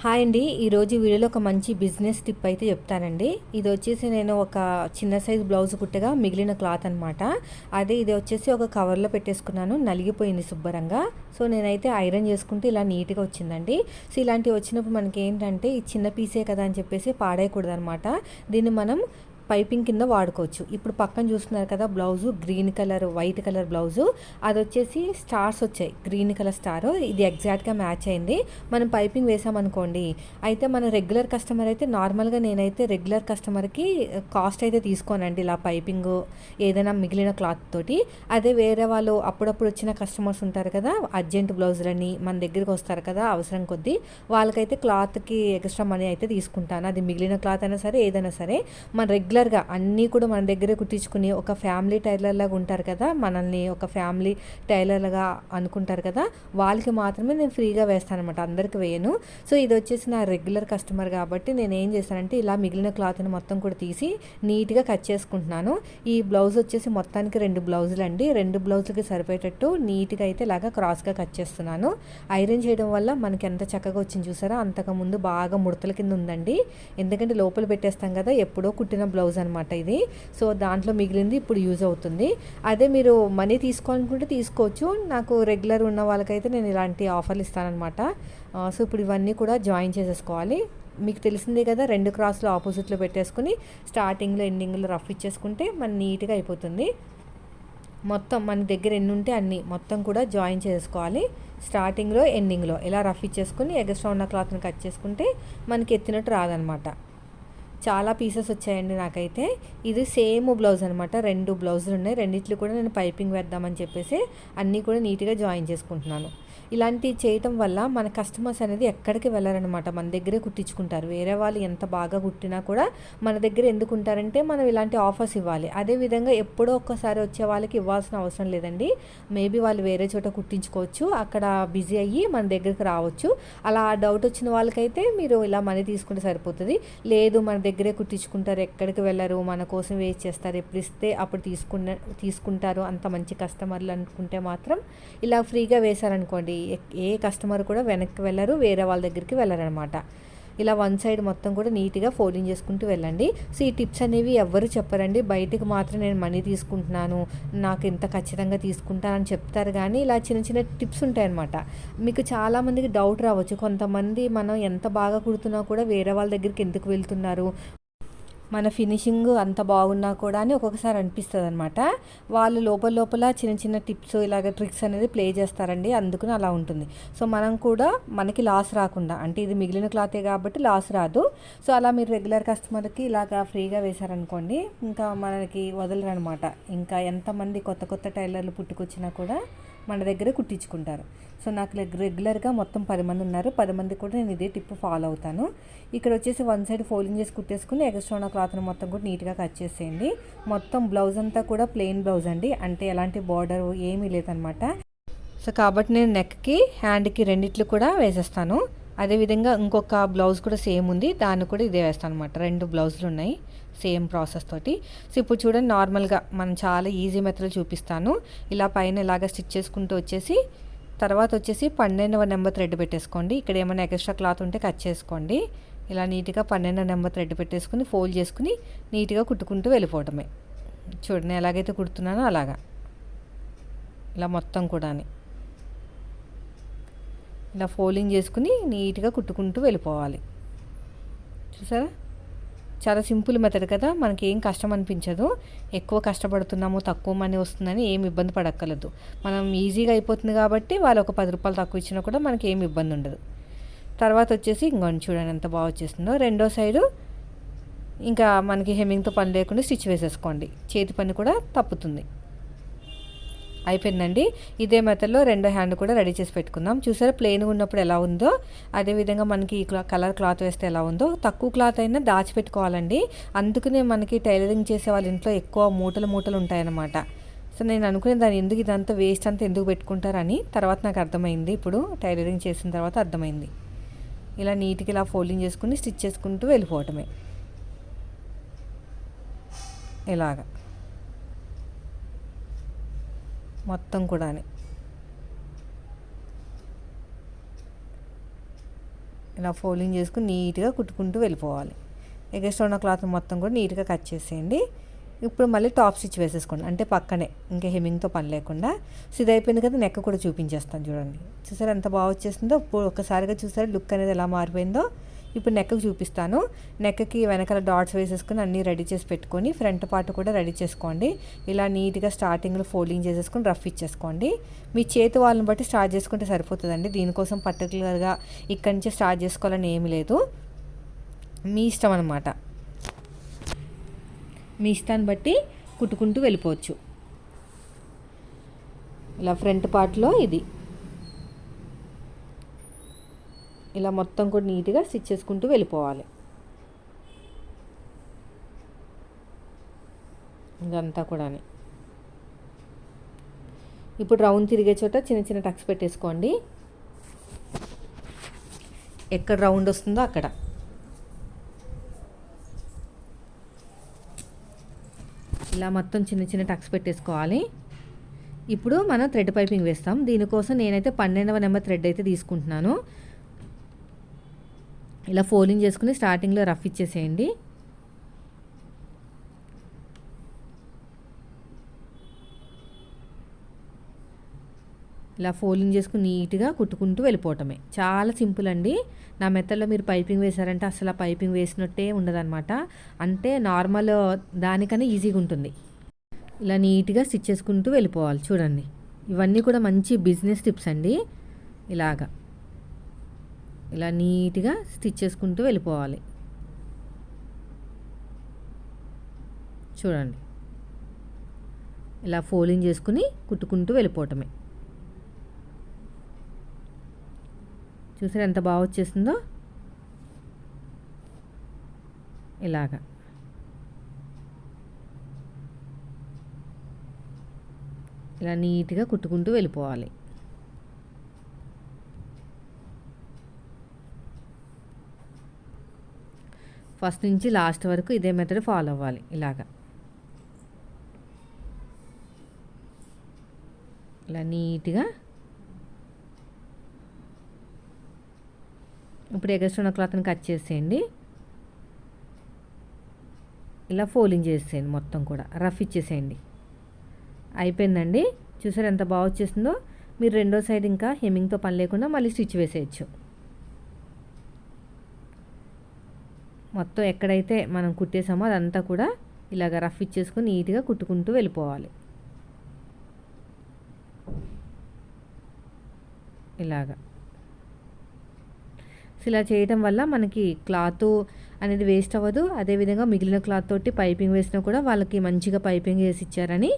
Hi అండి. ఈరోజు వీడియోలో ఒక మంచి బిజినెస్ టిప్ అయితే చెప్తానండి. ఇది వచ్చేసి నేను ఒక చిన్న సైజ్ బ్లౌజ్ కుట్టగా మిగిలిన క్లాత్ అనమాట అదే ఇది వచ్చేసి ఒక కవర్లో పెట్టేసుకున్నాను. నలిగిపోయింది శుభ్రంగా. సో నేనైతే ఐరన్ చేసుకుంటే ఇలా నీట్గా వచ్చిందండి. సో ఇలాంటివి వచ్చినప్పుడు మనకి ఏంటంటే ఈ చిన్న పీసే కదా అని చెప్పేసి పాడేయకూడదు అనమాట దీన్ని మనం పైపింగ్ కింద వాడుకోవచ్చు. ఇప్పుడు పక్కన చూస్తున్నారు కదా blouse green colour white colour blouse. అది వచ్చేసి స్టార్స్ వచ్చాయి. Green colour star. ఇది ఎగ్జాక్ట్గా మ్యాచ్ అయింది. మనం పైపింగ్ వేసామనుకోండి అయితే మన రెగ్యులర్ కస్టమర్ అయితే నార్మల్గా నేనైతే రెగ్యులర్ కస్టమర్కి కాస్ట్ అయితే తీసుకోనండి ఇలా పైపింగ్ ఏదైనా మిగిలిన క్లాత్ తోటి. అదే వేరే వాళ్ళు అప్పుడప్పుడు వచ్చిన కస్టమర్స్ ఉంటారు కదా అర్జెంట్ బ్లౌజులని మన దగ్గరికి వస్తారు కదా అవసరం కొద్దీ. వాళ్ళకైతే క్లాత్కి ఎక్స్ట్రా మనీ అయితే తీసుకుంటాను. అది మిగిలిన క్లాత్ అయినా సరే ఏదైనా సరే. మన రెగ్యులర్ రెగ్యులర్గా అన్నీ కూడా మన దగ్గరే కుట్టించుకుని ఒక ఫ్యామిలీ టైలర్ లాగా ఉంటారు కదా మనల్ని ఒక ఫ్యామిలీ టైలర్గా అనుకుంటారు కదా వాళ్ళకి మాత్రమే నేను ఫ్రీగా వేస్తాను అనమాట అందరికి వేయను. సో ఇది వచ్చేసి నా రెగ్యులర్ కస్టమర్ కాబట్టి నేను ఏం చేశానంటే ఇలా మిగిలిన క్లాత్ని మొత్తం కూడా తీసి నీట్గా కట్ చేసుకుంటున్నాను. ఈ బ్లౌజ్ వచ్చేసి మొత్తానికి రెండు బ్లౌజులు అండి రెండు బ్లౌజులకి సరిపోయేటట్టు నీట్గా అయితే ఇలాగా క్రాస్గా కట్ చేస్తున్నాను. ఐరన్ చేయడం వల్ల మనకి ఎంత చక్కగా వచ్చింది చూసారా అంతకుముందు బాగా ముడతల కింద ఉందండి. ఎందుకంటే లోపల పెట్టేస్తాం కదా ఎప్పుడో కుట్టిన బ్లౌజ్ అనమాట ఇది. సో దాంట్లో మిగిలింది ఇప్పుడు యూజ్ అవుతుంది. అదే మీరు మనీ తీసుకోవాలనుకుంటే తీసుకోవచ్చు. నాకు రెగ్యులర్ ఉన్న వాళ్ళకైతే నేను ఇలాంటి ఆఫర్లు ఇస్తానమాట సో ఇప్పుడు ఇవన్నీ కూడా జాయిన్ చేసేసుకోవాలి. మీకు తెలిసిందే కదా రెండు క్రాస్లు ఆపోజిట్లో పెట్టేసుకుని స్టార్టింగ్లో ఎండింగ్లో రఫ్ ఇచ్చేసుకుంటే మన నీట్గా అయిపోతుంది. మొత్తం మన దగ్గర ఎన్ని ఉంటే అన్ని మొత్తం కూడా జాయిన్ చేసుకోవాలి స్టార్టింగ్లో ఎండింగ్లో ఇలా రఫ్ ఇచ్చేసుకుని ఎగస్ట్రా ఉన్న క్లాత్ని కట్ చేసుకుంటే మనకి ఎత్తినట్టు రాదనమాట చాలా పీసెస్ వచ్చాయండి నాకైతే. ఇది సేమ్ బ్లౌజ్ అనమాట రెండు బ్లౌజులు ఉన్నాయి. రెండిట్లు కూడా నేను పైపింగ్ వేద్దామని చెప్పేసి అన్నీ కూడా నీట్గా జాయిన్ చేసుకుంటున్నాను. ఇలాంటివి చేయటం వల్ల మన కస్టమర్స్ అనేది ఎక్కడికి వెళ్ళారనమాట మన దగ్గరే కుట్టించుకుంటారు. వేరే వాళ్ళు ఎంత బాగా కుట్టినా కూడా మన దగ్గర ఎందుకు ఉంటారంటే మనం ఇలాంటి ఆఫర్స్ ఇవ్వాలి. అదేవిధంగా ఎప్పుడో ఒక్కసారి వచ్చే వాళ్ళకి ఇవ్వాల్సిన అవసరం లేదండి. మేబీ వాళ్ళు వేరే చోట కుట్టించుకోవచ్చు. అక్కడ బిజీ అయ్యి మన దగ్గరికి రావచ్చు. అలా డౌట్ వచ్చిన వాళ్ళకైతే మీరు ఇలా మనీ తీసుకుంటే సరిపోతుంది. లేదు మన దగ్గరే కుట్టించుకుంటారు. ఎక్కడికి వెళ్ళరు? మన కోసం వేస్ట్ చేస్తారు. ఎప్పుడు ఇస్తే అప్పుడు తీసుకున్న తీసుకుంటారు. అంత మంచి కస్టమర్లు అనుకుంటే మాత్రం ఇలా ఫ్రీగా వేశారనుకోండి. ఏ కస్టమర్ కూడా వెనక్కి వెళ్ళరు వేరే వాళ్ళ దగ్గరికి వెళ్ళరనమాట. ఇలా వన్ సైడ్ మొత్తం కూడా నీట్గా ఫోల్డింగ్ చేసుకుంటూ వెళ్ళండి. సో ఈ టిప్స్ అనేవి ఎవ్వరు చెప్పరండి. బయటకు మాత్రం నేను మనీ తీసుకుంటున్నాను నాకు ఇంత ఖచ్చితంగా తీసుకుంటానని చెప్తారు కానీ ఇలా చిన్న చిన్న టిప్స్ ఉంటాయన్నమాట. మీకు చాలామందికి డౌట్ రావచ్చు. కొంతమంది మనం ఎంత బాగా కుడుతున్నా కూడా వేరే వాళ్ళ దగ్గరికి ఎందుకు వెళ్తున్నారు? మన ఫినిషింగ్ అంత బాగున్నా కూడా అని ఒక్కొక్కసారి అనిపిస్తుంది అనమాట వాళ్ళు లోపల లోపల చిన్న చిన్న టిప్స్ ఇలాగ ట్రిక్స్ అనేది ప్లే చేస్తారండి. అందుకని అలా ఉంటుంది. సో మనం కూడా మనకి లాస్ రాకుండా అంటే ఇది మిగిలిన క్లాతే కాబట్టి లాస్ రాదు. సో అలా మీరు రెగ్యులర్ కస్టమర్కి ఇలాగా ఫ్రీగా వేశారనుకోండి ఇంకా మనకి వదలరనమాట ఇంకా ఎంతమంది కొత్త కొత్త టైలర్లు పుట్టుకొచ్చినా కూడా మన దగ్గర కుట్టించుకుంటారు. సో నాకు రెగ్యులర్గా మొత్తం పది మంది ఉన్నారు. పది మంది కూడా నేను ఇదే టిప్ ఫాలో అవుతాను. ఇక్కడ వచ్చేసి వన్ సైడ్ ఫోల్డింగ్ చేసి కుట్టేసుకుని ఎక్స్ట్రా ఉన్న క్లాత్ని మొత్తం కూడా నీట్గా కట్ చేసేయండి. మొత్తం బ్లౌజ్ అంతా కూడా ప్లెయిన్ బ్లౌజ్ అండి. అంటే ఎలాంటి బార్డర్ ఏమీ లేదనమాట సో కాబట్టి నేను నెక్కి హ్యాండ్కి రెండిట్లు కూడా వేసేస్తాను. అదేవిధంగా ఇంకొక బ్లౌజ్ కూడా సేమ్ ఉంది. దాన్ని కూడా ఇదే వేస్తాను అనమాట రెండు బ్లౌజులు ఉన్నాయి. సేమ్ ప్రాసెస్ తోటి. సో ఇప్పుడు చూడండి నార్మల్గా మనం చాలా ఈజీ మెథడ్ చూపిస్తాను. ఇలా పైన ఇలాగ స్టిచ్ చేసుకుంటూ వచ్చేసి తర్వాత వచ్చేసి పన్నెండవ నెంబర్ థ్రెడ్ పెట్టేసుకోండి. ఇక్కడ ఏమైనా ఎక్స్ట్రా క్లాత్ ఉంటే కట్ చేసుకోండి. ఇలా నీట్గా పన్నెండవ నెంబర్ థ్రెడ్ పెట్టేసుకుని ఫోల్డ్ చేసుకుని నీట్గా కుట్టుకుంటూ వెళ్ళిపోవటమే చూడండి ఎలాగైతే కుడుతున్నానో అలాగా. ఇలా మొత్తం కూడా ఇలా ఫోల్డింగ్ చేసుకుని నీట్గా కుట్టుకుంటూ వెళ్ళిపోవాలి. చూసారా? చాలా సింపుల్ మెథడ్ కదా. మనకి ఏం కష్టం అనిపించదు. ఎక్కువ కష్టపడుతున్నాము తక్కువ మనీ వస్తుందని ఏం ఇబ్బంది పడక్కర్లేదు. మనం ఈజీగా అయిపోతుంది కాబట్టి వాళ్ళు ఒక పది రూపాయలు తక్కువ ఇచ్చినా కూడా మనకి ఏం ఇబ్బంది ఉండదు. తర్వాత వచ్చేసి ఇంకొని చూడండి ఎంత బాగా వచ్చేస్తుందో. రెండో సైడు ఇంకా మనకి హెమ్మింగ్తో పని లేకుండా స్టిచ్ వేసేసుకోండి. చేతి పని కూడా తప్పుతుంది. అయిపోయిందండి. ఇదే మెథడ్లో రెండో హ్యాండ్ కూడా రెడీ చేసి పెట్టుకుందాం. చూసారా ప్లెయిన్ ఉన్నప్పుడు ఎలా ఉందో? అదేవిధంగా మనకి ఈ కలర్ క్లాత్ వేస్తే ఎలా ఉందో? తక్కువ క్లాత్ అయినా దాచిపెట్టుకోవాలండి. అందుకనే మనకి టైలరింగ్ చేసే వాళ్ళ ఇంట్లో ఎక్కువ మూటలు మూటలు ఉంటాయన్నమాట. సో నేను అనుకునే దాన్ని ఎందుకు ఇదంతా వేస్ట్ అంతా ఎందుకు పెట్టుకుంటారని తర్వాత నాకు అర్థమైంది. ఇప్పుడు టైలరింగ్ చేసిన తర్వాత అర్థమైంది. ఇలా నీట్గా ఇలా ఫోల్డింగ్ చేసుకుని స్టిచ్ చేసుకుంటూ వెళ్ళిపోవటమే. ఇలాగా. మొత్తం కూడా ఇలా ఫోల్డింగ్ చేసుకుని నీట్గా కుట్టుకుంటూ వెళ్ళిపోవాలి. ఎగస్ట్ ఉన్న క్లాత్ మొత్తం కూడా నీట్గా కట్ చేసేయండి. ఇప్పుడు మళ్ళీ టాప్ స్టిచ్ వేసేసుకోండి. అంటే పక్కనే ఇంకా హెమ్మింగ్తో పని లేకుండా. సో ఇది అయిపోయింది కదా నెక్ కూడా చూపించేస్తాను చూడండి. చూసారు ఎంత బాగా వచ్చేసిందో? ఇప్పుడు ఒక్కసారిగా చూసారు? లుక్ అనేది ఎలా మారిపోయిందో? ఇప్పుడు నెక్కకు చూపిస్తాను. నెక్కకి వెనకాల డాట్స్ వేసేసుకొని అన్నీ రెడీ చేసి పెట్టుకొని ఫ్రంట్ పార్ట్ కూడా రెడీ చేసుకోండి. ఇలా నీట్గా స్టార్టింగ్లో ఫోల్డింగ్ చేసేసుకొని రఫ్ ఇచ్చేసుకోండి. మీ చేతి వాళ్ళని బట్టి స్టార్ట్ చేసుకుంటే సరిపోతుందండి. దీనికోసం పర్టికులర్గా ఇక్కడి నుంచే స్టార్ట్ చేసుకోవాలని ఏమీ లేదు. మీ ఇష్టం అనమాట మీ ఇష్టాన్ని బట్టి కుట్టుకుంటూ వెళ్ళిపోవచ్చు. ఇలా ఫ్రంట్ పార్ట్లో ఇది. ఇలా మొత్తం కూడా నీట్గా స్టిచ్ చేసుకుంటూ వెళ్ళిపోవాలి. ఇదంతా కూడా ఇప్పుడు రౌండ్ తిరిగే చోట చిన్న చిన్న టక్స్ పెట్టేసుకోండి. ఎక్కడ రౌండ్ వస్తుందో అక్కడ. ఇలా మొత్తం చిన్న చిన్న టక్స్ పెట్టేసుకోవాలి. ఇప్పుడు మనం థ్రెడ్ పైపింగ్ వేస్తాం. దీనికోసం నేనైతే పన్నెండవ నెంబర్ థ్రెడ్ అయితే తీసుకుంటున్నాను. ఇలా ఫోల్డింగ్ చేసుకుని స్టార్టింగ్లో రఫ్ ఇచ్చేసేయండి. ఇలా ఫోల్డింగ్ చేసుకుని నీట్గా కుట్టుకుంటూ వెళ్ళిపోవటమే. చాలా సింపుల్ అండి. నా మెత్తల్లో మీరు పైపింగ్ వేశారంటే అసలు ఆ పైపింగ్ వేసినట్టే ఉండదన్నమాట. అంటే నార్మల్ దానికన్నా ఈజీగా ఉంటుంది. ఇలా నీట్గా స్టిచ్ చేసుకుంటూ వెళ్ళిపోవాలి. చూడండి. ఇవన్నీ కూడా మంచి బిజినెస్ టిప్స్ అండి. ఇలాగా. ఇలా నీట్గా స్టిచ్ చేసుకుంటూ వెళ్ళిపోవాలి. చూడండి. ఇలా ఫోలింగ్ చేసుకుని కుట్టుకుంటూ వెళ్ళిపోవటమే. చూసారు ఎంత బాగా వచ్చేసిందో? ఇలాగా. ఇలా నీట్గా కుట్టుకుంటూ వెళ్ళిపోవాలి. ఫస్ట్ నుంచి లాస్ట్ వరకు ఇదే మెథడ్ ఫాలో అవ్వాలి ఇలాగా. ఇలా నీట్గా. ఇప్పుడు ఎగస్ట్రా క్లాత్ని కట్ చేసేయండి. ఇలా ఫోలింగ్ చేసేయండి మొత్తం కూడా రఫ్ ఇచ్చేసేయండి. అయిపోయిందండి. చూసారు ఎంత బాగా వచ్చేసిందో? మీరు రెండో సైడ్ ఇంకా హెమ్మింగ్తో పని లేకుండా మళ్ళీ స్టిచ్ వేసేయచ్చు. మొత్తం ఎక్కడైతే మనం కుట్టేసామో అదంతా కూడా ఇలాగ రఫ్ ఇచ్చేసుకొని నీట్గా కుట్టుకుంటూ వెళ్ళిపోవాలి. ఇలాగా. ఇలా చేయటం వల్ల మనకి క్లాత్ అనేది వేస్ట్ అవ్వదు. అదేవిధంగా మిగిలిన క్లాత్ తోటి పైపింగ్ వేసినా కూడా వాళ్ళకి మంచిగా పైపింగ్ వేసి ఇచ్చారని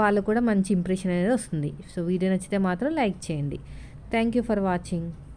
వాళ్ళు కూడా మంచి ఇంప్రెషన్ అనేది వస్తుంది. సో వీడియో నచ్చితే మాత్రం లైక్ చేయండి. Thank you for watching.